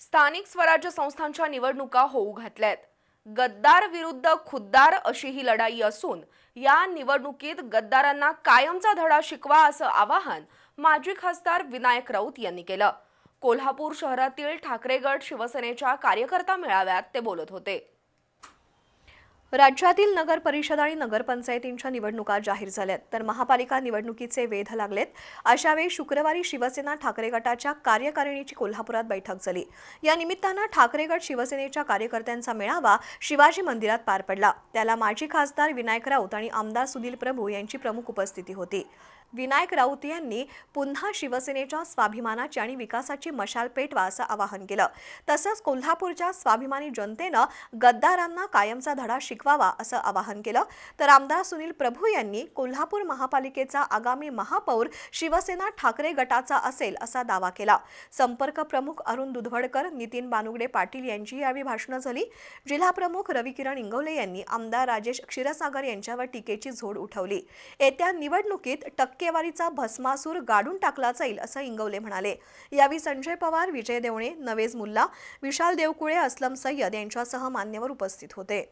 स्थानिक स्वराज्य संस्थांच्या निवडणुका होऊ घातल्यात. गद्दार विरुद्ध खुद्दार अशी ही लढाई असून या निवडणुकीत गद्दारांना कायमचा धडा शिकवा असं आवाहन माजी खासदार विनायक राऊत यांनी केलं. कोल्हापूर शहरातील ठाकरेगड शिवसेनेच्या कार्यकर्ता मेळाव्यात ते बोलत होते. राज्यातील नगर परिषद आणि नगरपंचायतींच्या निवडणुका जाहीर झाल्यात. तर महापालिका निवडणुकीचे वेध लागलेत. अशावेळी शुक्रवारी शिवसेना ठाकरे गटाच्या कार्यकारिणीची कोल्हापुरात बैठक झाली. या निमित्तानं ठाकरे गट शिवसेनेच्या कार्यकर्त्यांचा मेळावा शिवाजी मंदिरात पार पडला. त्याला माजी खासदार विनायक राऊत आणि आमदार सुनील प्रभू यांची प्रमुख उपस्थिती होती. विनायक राऊत यांनी पुन्हा शिवसेनेच्या स्वाभिमानाची आणि विकासाची मशाल पेटवा असं आवाहन केलं. तसंच कोल्हापूरच्या स्वाभिमानी जनतेनं गद्दारांना कायमचा धडा दाखवावा असं आवाहन केलं. तर आमदार सुनील प्रभू यांनी कोल्हापूर महापालिकेचा आगामी महापौर शिवसेना ठाकरे गटाचा असेल असा दावा केला. संपर्क प्रमुख अरुण दुधवडकर नितीन बानुगडे पाटील यांची यावेळी भाषणं झाली. जिल्हाप्रमुख रविकिरण इंगवले यांनी आमदार राजेश क्षीरसागर यांच्यावर टीकेची झोड उठवली. येत्या निवडणुकीत टक्केवारीचा भस्मासूर गाडून टाकला जाईल असं इंगवले म्हणाले. यावेळी संजय पवार विजय देवणे नवेज मुल्ला विशाल देवकुळे अस्लम सय्यद यांच्यासह मान्यवर उपस्थित होते.